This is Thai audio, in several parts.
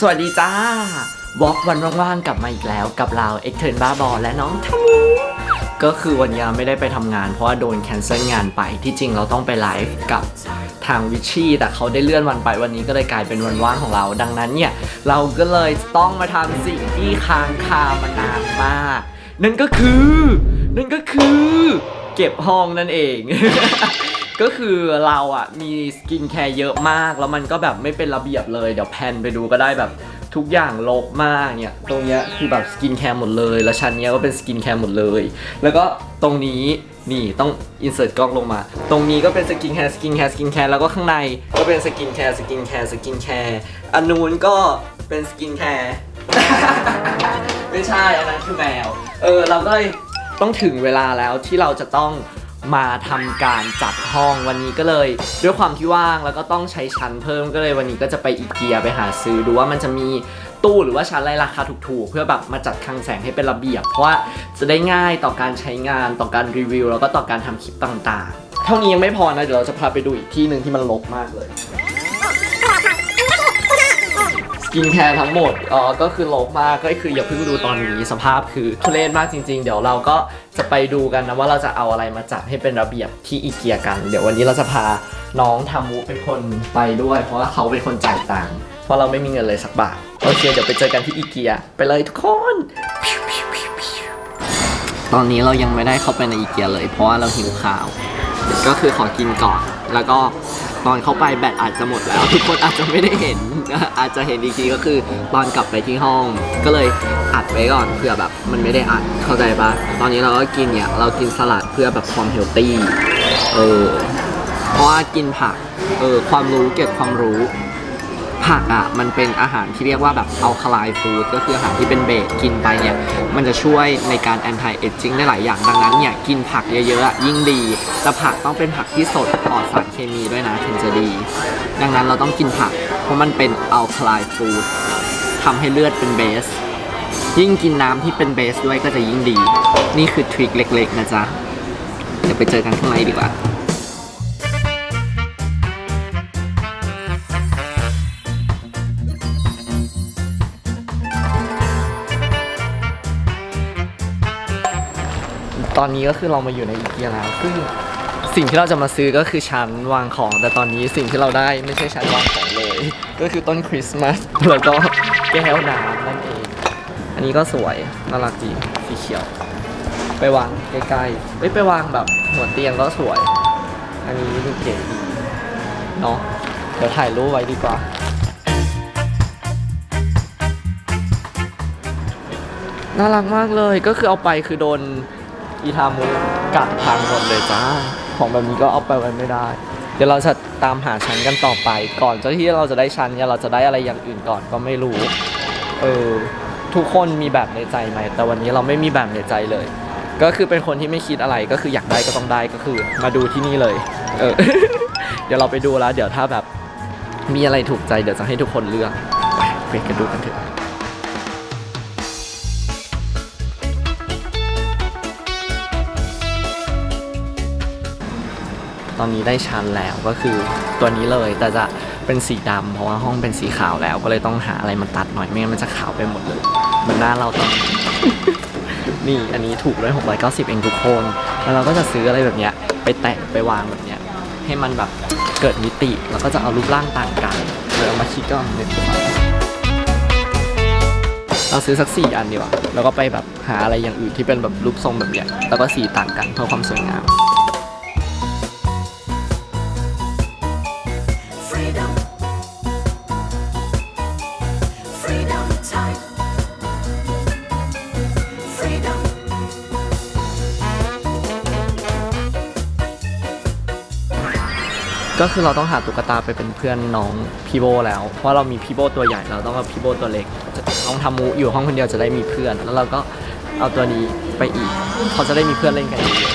สวัสดีจ้าวอล์กวันว่างๆกลับมาอีกแล้วกับเราเอ็กเทิร์นบ้าบอและน้องทามูก็คือวันนี้ไม่ได้ไปทำงานเพราะว่าโดนแคนเซิลงานไปที่จริงเราต้องไปไลฟ์กับทางวิชี่แต่เขาได้เลื่อนวันไปวันนี้ก็เลยกลายเป็นวันว่างของเรา ดังนั้นเนี่ย เราก็เลยต้องมาทำสิ่งที่ค้างคามานานมาก นั่นก็คือ นั่นก็คือ เก็บห้องนั่นเอง ก็คือเราอะมีสกินแคร์เยอะมาก แล้วมันก็แบบไม่เป็นระเบียบเลย เดี๋ยวแพนไปดูก็ได้แบบทุกอย่างลกมากเนี่ย ตรงเนี้ยคือแบบสกินแคร์หมดเลย แล้วชั้นเนี้ยก็เป็นสกินแคร์หมดเลย แล้วก็ตรงนี้นี่ต้องอินเสิร์ตกล้องลงมา ตรงนี้ก็เป็นสกินแคร์สกินแคร์สกินแคร์แล้วก็ข้างในก็เป็นสกินแคร์สกินแคร์สกินแคร์อันนู้นก็เป็นสกินแคร์ไม่ใช่อันนั้นคือแมว เออเราก็เลยต้องถึงเวลาแล้วที่เราจะต้อง มาทำการจัดห้องวันนี้ก็เลย ด้วยความที่ว่างแล้วก็ต้องใช้ชั้นเพิ่มก็เลยวันนี้ก็จะไปอีเกียไปหาซื้อดูว่ามันจะมีตู้หรือว่าชั้นอะไรราคาถูกๆ เพื่อแบบมาจัดคลังแสงให้เป็นระเบียบ เพราะว่าจะได้ง่ายต่อการใช้งานต่อการรีวิว แล้วก็ต่อการทำคลิปต่างๆ เท่านี้ยังไม่พอนะเดี๋ยวเราจะพาไปดูอีกที่หนึ่งที่มันรกมากเลย กินแคร์ทั้งหมดอ๋อก็คือลบมากก็คืออย่าเพิ่งดูตอนนี้สภาพคือทุเรศมากจริง ๆ เดี๋ยวเราก็จะไปดูกันนะว่าเราจะเอาอะไรมาจัดให้เป็นระเบียบที่อีเกียกัน เดี๋ยววันนี้เราจะพาน้องทามุเป็นคนไปด้วย เพราะว่าเขาเป็นคนจ่ายตังค์เพราะเราไม่มีเงินเลยสักบาทโอเคเดี๋ยวไปเจอกันที่อีเกียไปเลยทุกคนตอนนี้เรายังไม่ได้เข้าไปในอีเกียเลย เพราะว่าเราหิวข้าว ก็คือขอกินก่อน แล้วก็ตอนเข้าไปแบตอาจจะหมดแล้ว ทุกคนอาจจะไม่ได้เห็น อาจจะเห็นอีกทีก็คือตอนกลับไปที่ห้อง ก็เลยอัดไว้ก่อนเผื่อแบบมันไม่ได้อัดเข้าใจปะตอนนี้เราก็กินเนี่ยเรากินสลัดเพื่อแบบความเฮลตี้เออเพราะว่ากินผักเออความรู้เก็บความรู้ ผักอะมันเป็นอาหารที่เรียกว่าแบบอัลคาไลฟูดก็คืออาหารที่เป็นเบสกินไปเนี่ยมันจะช่วยในการ anti aging ได้หลายอย่างดังนั้นเนี่ยกินผักเยอะๆอะยิ่งดีแต่ผักต้องเป็นผักที่สดปลอดสารเคมีด้วยนะถึงจะดี ดังนั้นเราต้องกินผัก เพราะมันเป็นอัลคาไลฟูดทำให้เลือดเป็นเบส ยิ่งกินน้ำที่เป็นเบสด้วยก็จะยิ่งดี นี่คือทริคเล็กๆนะจ๊ะเดี๋ยวไปเจอกันข้างในดีกว่า ตอนนี้ก็คือเรามาอยู่ในอีเกียแล้ว ซึ่งสิ่งที่เราจะมาซื้อก็คือชั้นวางของ แต่ตอนนี้สิ่งที่เราได้ไม่ใช่ชั้นวางของเลย ก็คือต้นคริสต์มาสแล้วก็แก้วน้ำนั่นเอง อันนี้ก็สวยน่ารักดีสีเขียว ไปวางใกล้ๆเอ้ยไปวางแบบหัวเตียงก็สวย อันนี้ดูเก๋ดีเนาะเดี๋ยวถ่ายรูปไว้ดีกว่าน่ารักมากเลยก็คือเอาไปคือโดน อีทามุกัดพังหมดเลยจ้า ของแบบนี้ก็เอาไปไว้ไม่ได้ เดี๋ยวเราจะตามหาชั้นกันต่อไป ก่อนจะที่เราจะได้ชั้นเนี่ยเราจะได้อะไรอย่างอื่นก่อนก็ไม่รู้ เออ ทุกคนมีแบบในใจไหม แต่วันนี้เราไม่มีแบบในใจเลย ก็คือเป็นคนที่ไม่คิดอะไร ก็คืออยากได้ก็ต้องได้ก็คือ มาดูที่นี่เลย เออ เดี๋ยวเราไปดูแล้ว เดี๋ยวถ้าแบบมีอะไรถูกใจเดี๋ยวจะให้ทุกคนเลือก ไปไปกันดูกันเถอะ ตอนนี้ได้ชั้นแล้วก็คือตัวนี้เลยแต่จะเป็นสีดำเพราะว่าห้องเป็นสีขาวแล้ว ก็เลยต้องหาอะไรมาตัดหน่อยไม่งั้นมันจะขาวไปหมดเลยเหมือนหน้าเราตอนนี่อันนี้ถูกด้วย690 เองทุกคน แล้วเราก็จะซื้ออะไรแบบเนี้ยไปแตะไปวางแบบเนี้ยให้มันแบบเกิดมิติแล้วก็จะเอารูปร่างต่างกันเดี๋ยเอามาคิดก็หนึ่งเราซื้อสักสี่อันดีกว่าแล้วก็ไปแบบหาอะไรอย่างอื่นที่เป็นแบบรูปทรงแบบเนี้ยแล้วก็สีต่างกันเพื่อความสวยงาม ก็คือเราต้องหาตุ๊กตาไปเป็นเพื่อนน้องพี่โบแล้ว เพราะเรามีพี่โบตัวใหญ่เราต้องเอาพี่โบตัวเล็กน้องทำมูอยู่ห้องคนเดียวจะได้มีเพื่อน แล้วเราก็เอาตัวนี้ไปอีก เขาจะได้มีเพื่อนเล่นกันเยอะ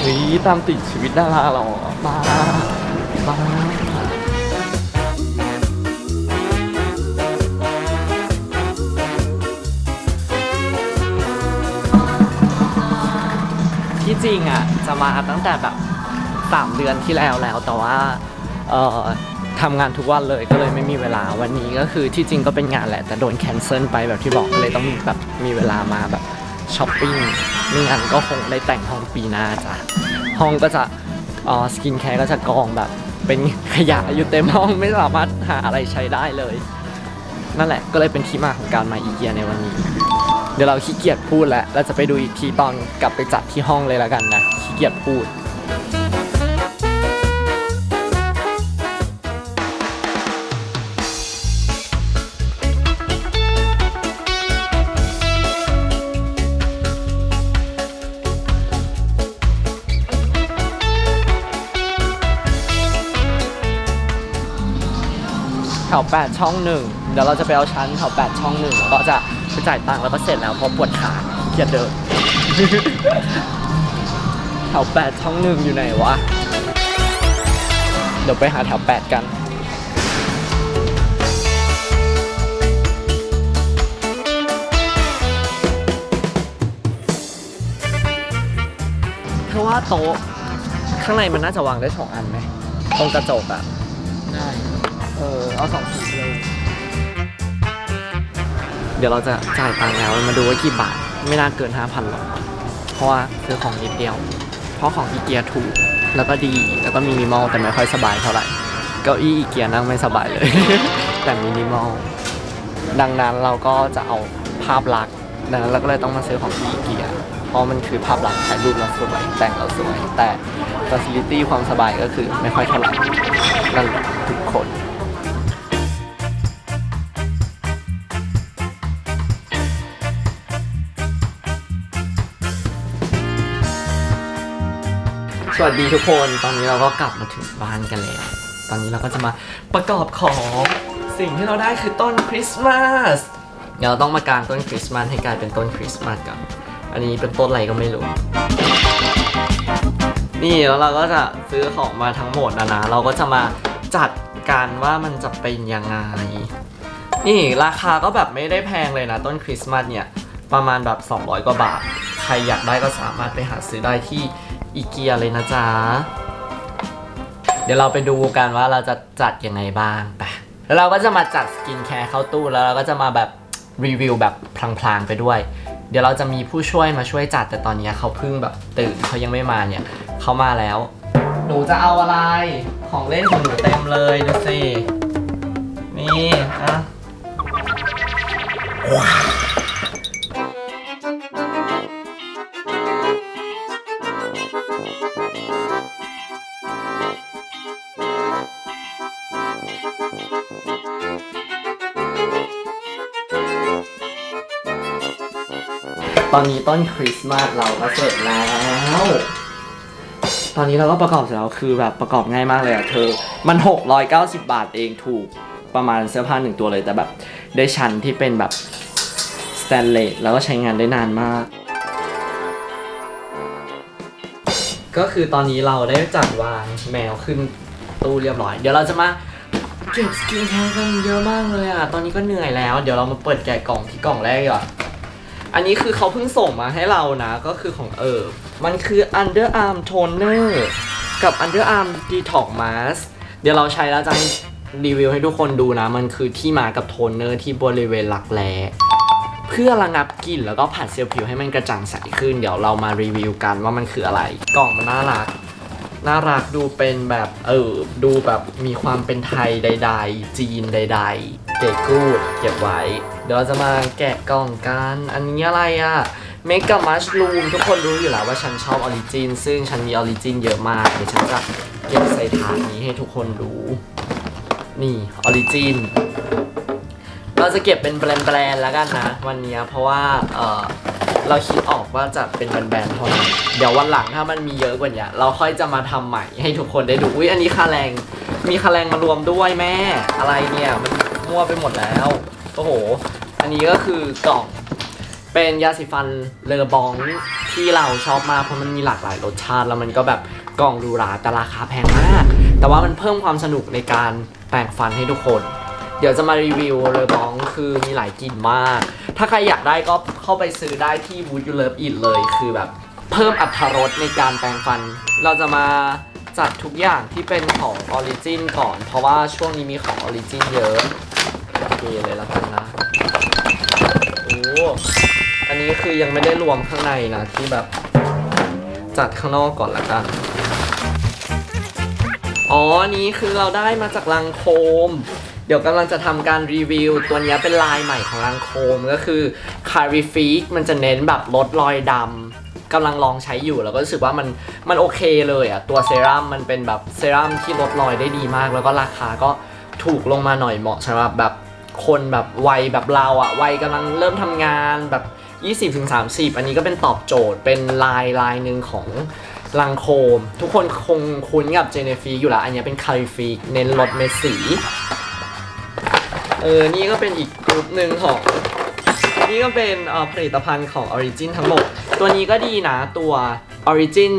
เฮ้ยตามติดชีวิตดาราเหรอบ้าบ้า จริงอะจะมาตั้งแต่แบบสามเดือนที่แล้วแล้วแต่ว่าเอ่อทำงานทุกวันเลยก็เลยไม่มีเวลาวันนี้ก็คือที่จริงก็เป็นงานแหละ แต่โดนแคนเซิลไปแบบที่บอกก็เลยต้องแบบมีเวลามาแบบช้อปปิ้งไม่งั้นก็คงได้แต่งห้องปีหน้าจ้ะห้องก็จะอ๋อสกินแคร์ก็จะกองแบบ เป็นขยะอยู่เต็มห้องไม่สามารถหาอะไรใช้ได้เลย นั่นแหละก็เลยเป็นที่มาของการมาอีเกียในวันนี้ เดี๋ยวเราขี้เกียจพูดแล้วเราจะไปดูอีกทีตอนกลับไปจัดที่ห้องเลยแล้วกันนะขี้เกียจพูดแถว8ช่องหนึ่งเดี๋ยวเราจะไปเอาชั้นแถว8ช่องหนึ่งก็จะ ไปจ่ายตังค์แล้วก็เสร็จแล้วเพราะปวดขาขี้เกียจเดิน แถว8ช่องหนึ่งอยู่ไหนวะ เดี๋ยวไปหาแถว8กันเพราะว่าโต๊ะข้างในมันน่าจะวางได้สองอันไหมตรงกระจกอะได้ เออ เอาสองขีดเลยเดี๋ยวเราจะจ่ายตังค์แล้วมาดูว่ากี่บาท ไม่น่าเกิน 5,000หรอก เพราะว่าซื้อของนิดเดียว เพราะของอีเกียถูก แล้วก็ดี แล้วก็มินิมอลแต่ไม่ค่อยสบายเท่าไหร่ เก้าอี้อีเกียนั่งไม่สบายเลย แต่มินิมอล ดังนั้นเราก็จะเอาภาพลักษณ์ดังนั้นเราก็เลยต้องมาซื้อของที่อีเกียเพราะมันคือภาพลักษณ์ถ่ายรูปเราสวย แต่งเราสวย แต่ facility ความสบายก็คือไม่ค่อยเท่าไหร่นั่นทุกคน สวัสดีทุกคน ตอนนี้เราก็กลับมาถึงบ้านกันแล้ว ตอนนี้เราก็จะมาประกอบของสิ่งที่เราได้คือต้นคริสต์มาสเดี๋ยวเราต้องมากางต้นคริสต์มาสให้กลายเป็นต้นคริสต์มาสกันอันนี้เป็นต้นอะไรก็ไม่รู้ นี่แล้วเราก็จะซื้อของมาทั้งหมดนะนะ เราก็จะมาจัดการว่ามันจะเป็นยังไง นี่ราคาก็แบบไม่ได้แพงเลยนะ ต้นคริสต์มาสเนี่ยประมาณแบบ 200 กว่าบาท ใครอยากได้ก็สามารถไปหาซื้อได้ที่ อีเกียเลยนะจ๊ะ เดี๋ยวเราไปดูกันว่าเราจะจัดยังไงบ้างไปแล้วเราก็จะมาจัดสกินแคร์เข้าตู้แล้วเราก็จะมาแบบรีวิวแบบพลางๆไปด้วย เดี๋ยวเราจะมีผู้ช่วยมาช่วยจัดแต่ตอนนี้เขาเพิ่งแบบตื่นเขายังไม่มาเนี่ยเขามาแล้ว หนูจะเอาอะไรของเล่นของหนูเต็มเลยดูสินี่อะต อนนี้ต้นคริสต์มาสเราก็เสร็จแล้ว ตอนนี้เราก็ประกอบเสร็จแล้วคือแบบประกอบง่ายมากเลยอะเธอ มัน 690 บาทเองถูกประมาณเสื้อผ้าหนึ่งตัวเลยแต่แบบได้ชั้นที่เป็นแบบสแตนเลสแล้วก็ใช้งานได้นานมาก ก็คือตอนนี้เราได้จัดวางแมวขึ้นตู้เรียบร้อย เดี๋ยวเราจะมาเก็บสกินแคร์กันเยอะมากเลยอะตอนนี้ก็เหนื่อยแล้ว เดี๋ยวเรามาเปิดแกะกล่องที่กล่องแรกก่อน อันนี้คือเขาเพิ่งส่งมาให้เรานะ ก็คือของเออมันคือ Underarm Toner กับ Underarm Detox Mask เดี๋ยวเราใช้แล้วจะรีวิวให้ทุกคนดูนะ มันคือที่มากับโทนเนอร์ที่บริเวณหลักแร้เพื่อระงับกลิ่นแล้วก็ผัดเซลล์ผิวให้มันกระจ่างใสขึ้น เดี๋ยวเรามารีวิวกันว่ามันคืออะไร กล่องมันน่ารัก น่ารักดูเป็นแบบเออดูแบบมีความเป็นไทยใด ๆ จีนใดๆ เก๋กูดเก็บไว้ เดี๋ยวเราจะมาแกะกล่องกัน อันนี้อะไรอะเมกะมัชลูมทุกคนรู้อยู่แล้วว่าฉันชอบออริจิน ซึ่งฉันมีออริจินเยอะมากเดี๋ยวฉันจะเก็บใส่ถาดนี้ให้ทุกคนดูนี่ออริจินเราจะเก็บเป็นแบรนด์ๆแล้วกันนะ วันนี้เพราะว่าเออเราคิดออกว่าจะเป็นแบรนด์ๆเท่านั้นเดี๋ยววันหลังถ้ามันมีเยอะกว่านี้เราค่อยจะมาทำใหม่ให้ทุกคนได้ดูอุ้ยอันนี้ค่าแรงมีค่าแรงมารวมด้วยแม่ อะไรเนี่ยมัน มั่วไปหมดแล้ว โอ้โห อันนี้ก็คือกล่องเป็นยาสีฟันเลอบองที่เราชอบมากเพราะมันมีหลากหลายรสชาติ แล้วมันก็แบบกล่องหรูหราแต่ราคาแพงมาก แต่ว่ามันเพิ่มความสนุกในการแปรงฟันให้ทุกคน เดี๋ยวจะมารีวิวเลอบองคือมีหลายกลิ่นมาก ถ้าใครอยากได้ก็เข้าไปซื้อได้ที่ Would You Love It เลยคือแบบเพิ่มอัตรสในการแปรงฟัน เราจะมาจัดทุกอย่างที่เป็นของออริจินก่อน เพราะว่าช่วงนี้มีของออริจินเยอะ เคเลยล้วกันนะโอ้อันนี้คือยังไม่ได้รวมข้างในนะที่แบบ จัดข้างนอกก่อนละกัน อ๋อนี้คือเราได้มาจากลังโคม เดี๋ยวกำลังจะทำการรีวิว ตัวนี้เป็นลายใหม่ของลังโคมก็คือ c a r i f i c มันจะเน้นแบบลดรอยดำกำลังลองใช้อยู่แล้วก็รู้สึกว่ามันมันโอเคเลยอะตัวเซรั่มมันเป็นแบบเซรั่มที่ลดรอยได้ดีมาก แล้วก็ราคาก็ถูกลงมาหน่อยเหมาะสำหรับแบบ คนแบบวัยแบบเราอะวัยกำลังเริ่มทำงานแบบ 20-30 อันนี้ก็เป็นตอบโจทย์เป็นลายลายหนึ่งของลังโคม ทุกคนคงคุ้นกับเจเนฟีอยู่ล้วอันนี้เป็นคาริฟีเน้นลดเม็ดสี เออ นี่ก็เป็นอีกกลุ่มหนึ่งของ นี่ก็เป็นออผลิตภัณฑ์ของ Origin ทั้งหมด ตัวนี้ก็ดีนะตัว Origin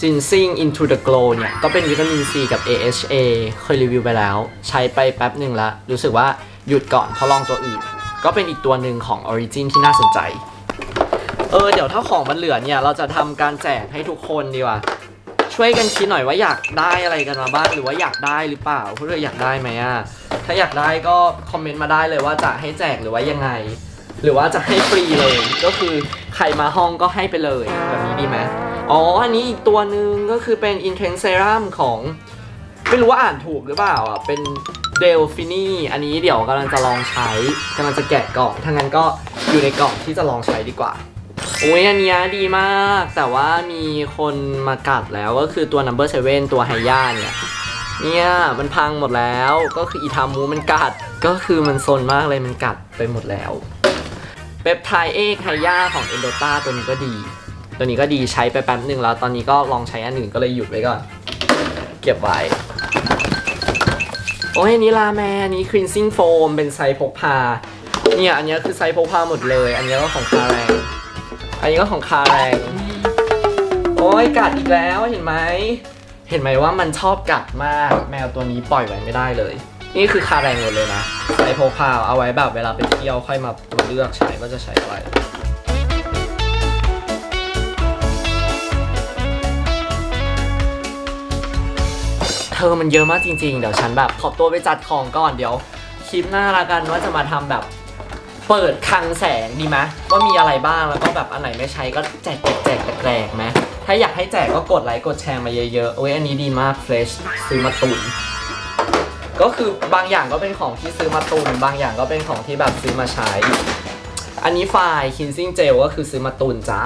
Ginseng Into the Glow เนี่ย ก็เป็นวิตามินซีกับ AHA เคยรีวิวไปแล้ว ใช้ไปแป๊บหนึ่งล้วรู้สึกว่า หยุดก่อนเพราะลองตัวอื่น ก็เป็นอีกตัวหนึ่งของ Origin ที่น่าสนใจ เออ เดี๋ยวถ้าของมันเหลือเนี่ย เราจะทำการแจกให้ทุกคนดีกว่า ช่วยกันคิดหน่อยว่าอยากได้อะไรกันมาบ้างหรือว่าอยากได้หรือเปล่าพวกเธออยากได้ไหมอะถ้าอยากได้ก็คอมเมนต์มาได้เลยว่าจะให้แจกหรือว่ายังไง หรือว่าจะให้ฟรีเลยก็คือใครมาห้องก็ให้ไปเลยแบบนี้ดีไหมอ๋ออันนี้อีกตัวหนึ่งก็คือเป็น Intense Serum ของ ไม่รู้ว่าอ่านถูกหรือเปล่าอะเป็นเดลฟินีอันนี้เดี๋ยวกำลังจะลองใช้กำลังจะแกะกล่องถ้างั้นก็อยู่ในกล่องที่จะลองใช้ดีกว่าโอ้ยอันนี้ดีมาก แต่ว่ามีคนมากัดแล้วก็คือตัว number seven ตัวไฮย่าเนี่ยเนี่ยมันพังหมดแล้วก็คืออีทามูมันกัดก็คือมันซนมากเลยมันกัดไปหมดแล้วเปปไทด์เอกไฮย่าของเอนโดตาตัวนี้ก็ดี ตัวนี้ก็ดีใช้ไปแป๊บหนึ่งแล้ว ตอนนี้ก็ลองใช้อันอื่นก็เลยหยุดไว้ก่อน เก็บไว้ อ้ยอันนี้ลาแมนนี้ cleansing foam เป็นไซส์พกพา เนี่ยอันนี้คือไซส์พกพาหมดเลย อันนี้ก็ของคาแรง อันนี้ก็ของคาแรง โอ้ยกัดอีกแล้วเห็นไหม เห็นไหมว่ามันชอบกัดมาก แมวตัวนี้ปล่อยไว้ไม่ได้เลย นี่คือคาแรงหมดเลยนะ ไซส์พกพาเอาไว้แบบเวลาไปเที่ยวค่อยมามาเลือกใช้ว่าจะใช้อะไร ธอมันเยอะมากจริง ๆ เดี๋ยวฉันแบบขอตัวไปจัดของก่อนเดี๋ยวคลิปหน้าละกันว่าจะมาทำแบบเปิดคลังแสงดีไหมว่ามีอะไรบ้างแล้วก็แบบอันไหนไม่ใช้ก็แจกแจกแจกแจกไหมถ้าอยากให้แจกก็กดไลค์กดแชร์มาเยอะๆโอ้ยอันนี้ดีมากเฟรชซื้อมาตุน ก็คือบางอย่างก็เป็นของที่ซื้อมาตุน บางอย่างก็เป็นของที่แบบซื้อมาใช้ อันนี้ไฟล์คินซิ่งเจลก็คือซื้อมาตุนจ้า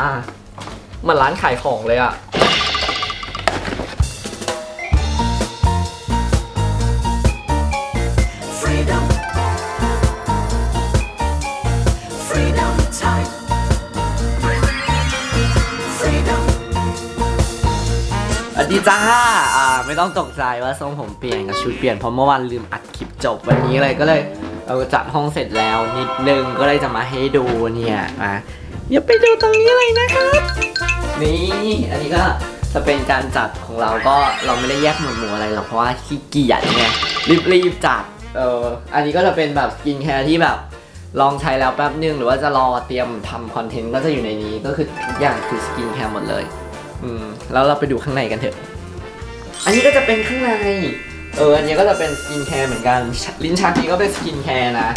เหมือนร้านขายของเลยอะ จ้าอ่าไม่ต้องตกใจว่าทรงผมเปลี่ยนกับชุดเปลี่ยนเพราะเมื่อวานลืมอัดคลิปจบวันนี้เลยก็เลยเราจัดห้องเสร็จแล้วนิดนึงก็เลยจะมาให้ดูเนี่ยมาเดี๋ยวไปดูตรงนี้เลยนะครับ นี่อันนี้ก็จะเป็นการจัดของเราก็เราไม่ได้แยกหมวดหมู่อะไรหรอกเพราะว่าขี้เกียจไงรีบๆจัดเอออันนี้ก็จะเป็นแบบสกินแคร์ที่แบบลองใช้แล้วแป๊บนึงหรือว่าจะรอเตรียมทำคอนเทนต์ก็จะอยู่ในนี้ก็คือทุกอย่างคือสกินแคร์หมดเลย อืม แล้วเราไปดูข้างในกันเถอะ อันนี้ก็จะเป็นข้างใน เออ อันนี้ก็จะเป็นสกินแคร์เหมือนกัน ลิ้นชักนี้ก็เป็นสกินแคร์นะ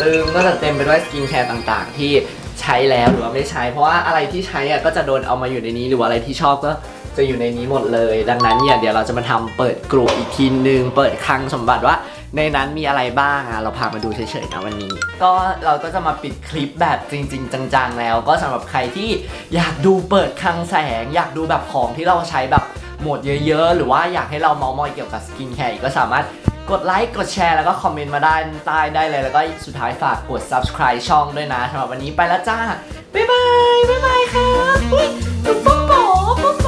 ตึงก็จะเต็มไปด้วยสกินแคร์ต่างๆ ที่ใช้แล้วหรือว่าไม่ใช้ เพราะว่าอะไรที่ใช้อะก็จะโดนเอามาอยู่ในนี้ หรือว่าอะไรที่ชอบก็จะอยู่ในนี้หมดเลย ดังนั้นเนี่ยเดี๋ยวเราจะมาทำเปิดกลุ่มอีกทีนึง เปิดคลังสมบัติว่าในนั้นมีอะไรบ้างอะเราพามาดูเฉยๆนะวันนี้ ก็เราก็จะมาปิดคลิปแบบจริง ๆ จังๆแล้ว ก็สำหรับใครที่อยากดูเปิดคลังแสง อยากดูแบบของที่เราใช้แบบ หมดเยอะๆ หรือว่าอยากให้เราเมาส์มอยเกี่ยวกับสกินแคร์ก็สามารถกดไลค์กดแชร์แล้วก็คอมเมนต์มาได้ใต้ได้เลย แล้วก็สุดท้ายฝากกด subscribe ช่องด้วยนะสำหรับวันนี้ไปแล้วจ้า บ๊ายบาย บ๊ายบายครับปุ๊บป๊อปป๊อปป๊อป